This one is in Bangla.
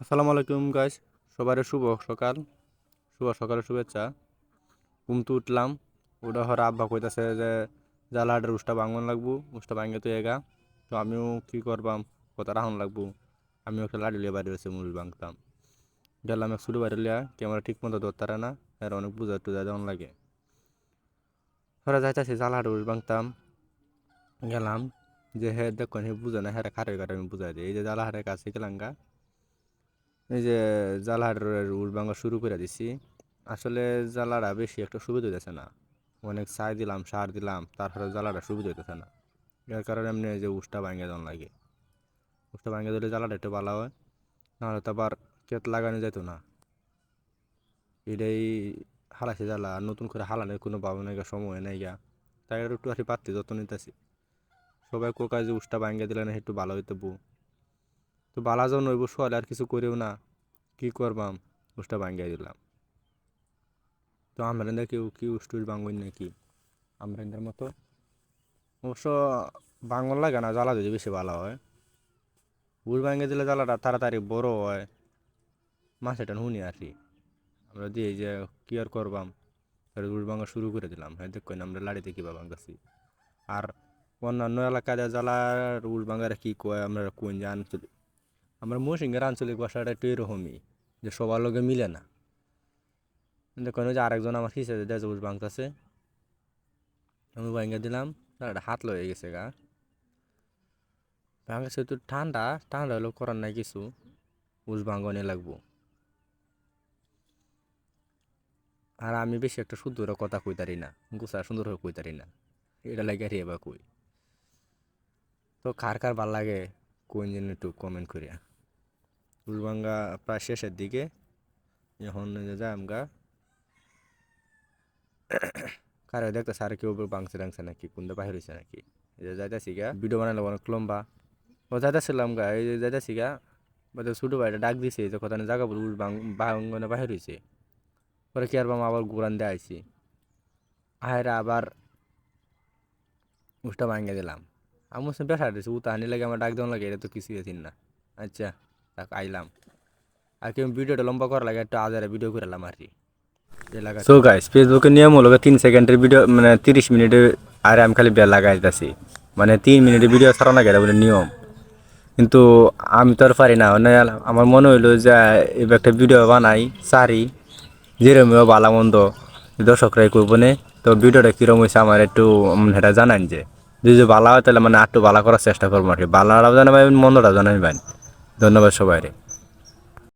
আসসালামু আলাইকুম গাইস সবার শুভ সকাল। শুভ সকালের শুভেচ্ছা। ঘুমতে উঠলাম। ওটা হর আব্বা কইতাছে যে জ্বালাটার উষ্টা ভাঙন লাগবো। উষ্টা ভাঙে তো এগা। তো আমিও কী করবাম? কথা রাহন লাগবো। আমিও একটা লাড়ি লিয়ে বাড়ি হয়েছে মুরগি ভাঙতাম। গেলাম এক শুরু বাড়ি লিয়া। ক্যামেরা ঠিক মতো ধরতারে না। এর অনেক বুঝা টুজা দেওয়ান লাগে। হরা যাইতাছি জ্বালাটা উঠ ভাঙতাম। গেলাম। যে হে, দেখুন, হে বুঝে না হ্যাঁ খারে খারে আমি বুঝাই দিই। এই যে জ্বালা হাটের কাছে গেলাম গা। এই যে জালার উল ভাঙা শুরু করে দিছি। আসলে জালাটা বেশি একটা সুবিধা হইতেছে না। অনেক সার দিলাম সার দিলাম, তারপরে জালাটা সুবিধা হইতেছে না। এর কারণে এমনি যে উষ্টা ভাঙে দেওয়ান লাগে। উষ্টা ভাঙে দিলে জালাটা একটু ভালো হয়, নাহলে তো আবার কেত লাগানো যেত না। এটাই হালাইছে জ্বালা আর নতুন করে হালানোর কোনো ভাবনা গা সময় নেই গা। তাই একটু আর পাত্তি যত্ন নিতেছি। সবাই কোকায় যে উষ্টা ভাঙে দিলে না একটু ভালো হইতে বউ তো বালা যখন নইব সোয়ালে আর কিছু করেও না। কি করবাম? উষ্টা ভাঙ্গাই দিলাম। তো আমরা কেউ কি উষ্টুর ভাঙ্গন নাকি আমরা মতো। অবশ্য ভাঙন লাগে না, জ্বালা যদি বেশি ভালো হয়। উল ভাঙ্গে দিলে জ্বালাটা তাড়াতাড়ি বড় হয়। মাছ এটা শুনি কি। আমরা দিয়ে যে কি আর করবাম? উল ভাঙা শুরু করে দিলাম। হ্যাঁ দেখুন, আমরা লাড়িতে কিবা ভাঙাছি আর অন্যান্য এলাকায় জ্বালার উল ভাঙারে কী কয়, আমরা কোন আঞ্চলিক আমরা মৌসিংহের আঞ্চলিক ভাষাটা একটু এরকমই, যে সবার লগে মিলে না। দেখুন যে আরেকজন আমার হিসেবে দেশ উল ভাঙতেছে, আমি ভাঙ্গা দিলাম তার একটা হাত লয়ে গেছে গা। ভাঙাছে তো ঠান্ডা ঠান্ডা হলেও করার নাই কিছু উল ভাঙ্গনে লাগবো। আর আমি বেশি একটা সুন্দর কথা কই কইতারি না, গুছা সুন্দর হয়ে কইতারি না, এটা লাগে এবার কই। তো কার কার ভালো লাগে, কোন যেন একটু কমেন্ট করিয়া। উলবাঙ্গা প্রায় শেষের দিকে। এখন যাই আমগা। কারে দেখতেছে আর কেউ বাংছে টাংছে নাকি? কোনটা বাহির হয়েছে নাকি? যাইতেছি গা। ভিডিও বানালে অনেক লম্বা। ও যাইতেছিলাম গা এই যে যাইতেছি গা। বাদে ছোটো ভাইটা ডাক দিছে যে কথা জায়গা বলে উল বাঙ্গনে বাহির হয়েছে পরে কি আর বাম আবার ঘুরান দিয়ে আইছি আহেরা আবার উষ্টা ভাঙ্গে দিলাম। আমি বেসা দিছি উতা হানি লাগে আমার ডাক দেওয়া লাগে এটা তো কিছুই আছি না। আচ্ছা। আইলাম। আর কেউ ভিডিওটা লম্বা করা লাগে, একটু আজারে ভিডিও করে এলাম আর কি। সো গাইস ফেসবুকে নিয়ম হলো তিন সেকেন্ডের ভিডিও মানে তিরিশ মিনিটে আর আমি খালি বেল লাগাই দিতেছি মানে তিন মিনিটের ভিডিও ছাড়া না গেলে বলে নিয়ম। কিন্তু আমি তো আর পারি না। মানে আমার মনে হইল যে একটা ভিডিও বানাই, সারি যেরকম ভালো মন্দ দর্শকরাই করব নে, তো ভিডিওটা কীরকম হয়েছে আমার একটু সেটা জানান যে। যদি ভালো হয় তাহলে মানে একটু ভালো করার চেষ্টা করব আর কি। ভালো জানাবেন, মন্দটা জানাবেন। ধন্যবাদ সবাই